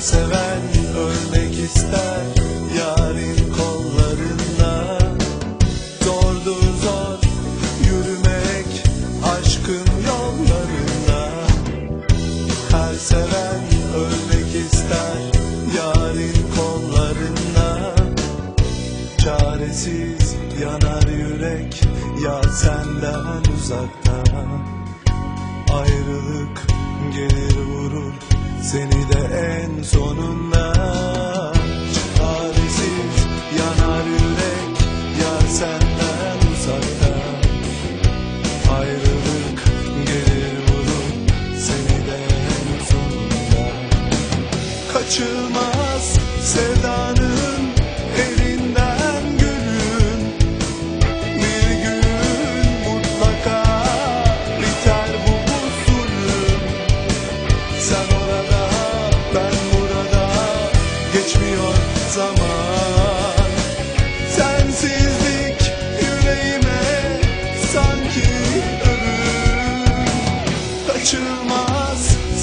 seven ölmek ister yarın kollarında. Zordur zor yürümek aşkın yollarında. Her seven ölmek ister yarın kollarında. Çaresiz yanar yürek ya senden uzakta. Ayrılık gelir vurur seni de en sonunda Çaresiz yanar yürek yar senden uzakta. Ayrılık gelir vurur seni de en sonunda. Kaçılmaz sevdanın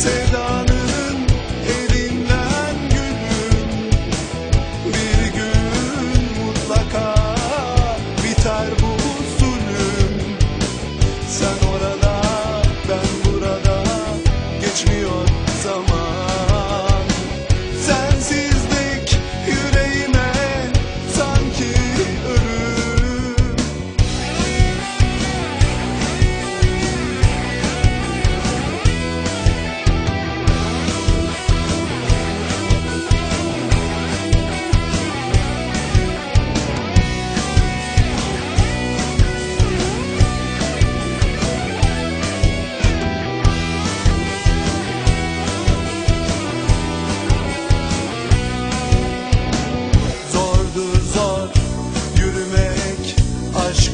Kaçılmaz sevdanın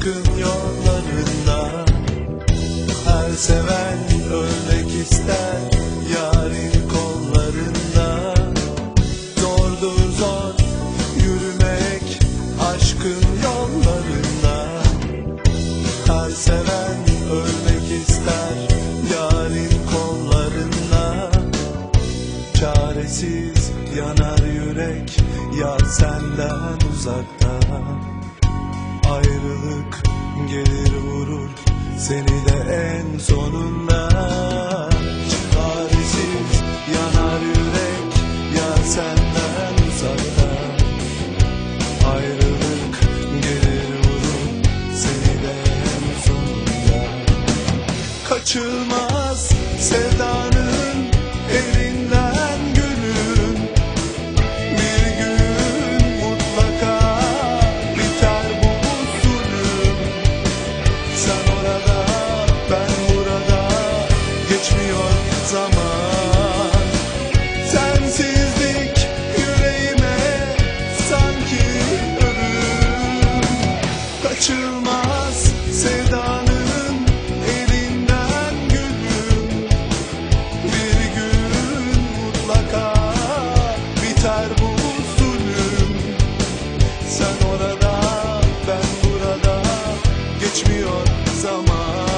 aşkın yollarında. Her seven ölmek ister yarın kollarında. Zordur zor yürümek aşkın yollarında. Her seven ölmek ister yarın kollarında. Çaresiz yanar yürek Yar senden uzakta Ayrılık gelir vurur Seni de en sonunda. Çaresiz yanar yürek Yar senden uzakta. Ayrılık gelir vurur Seni de en sonunda. Sevdan geçmiyor zaman.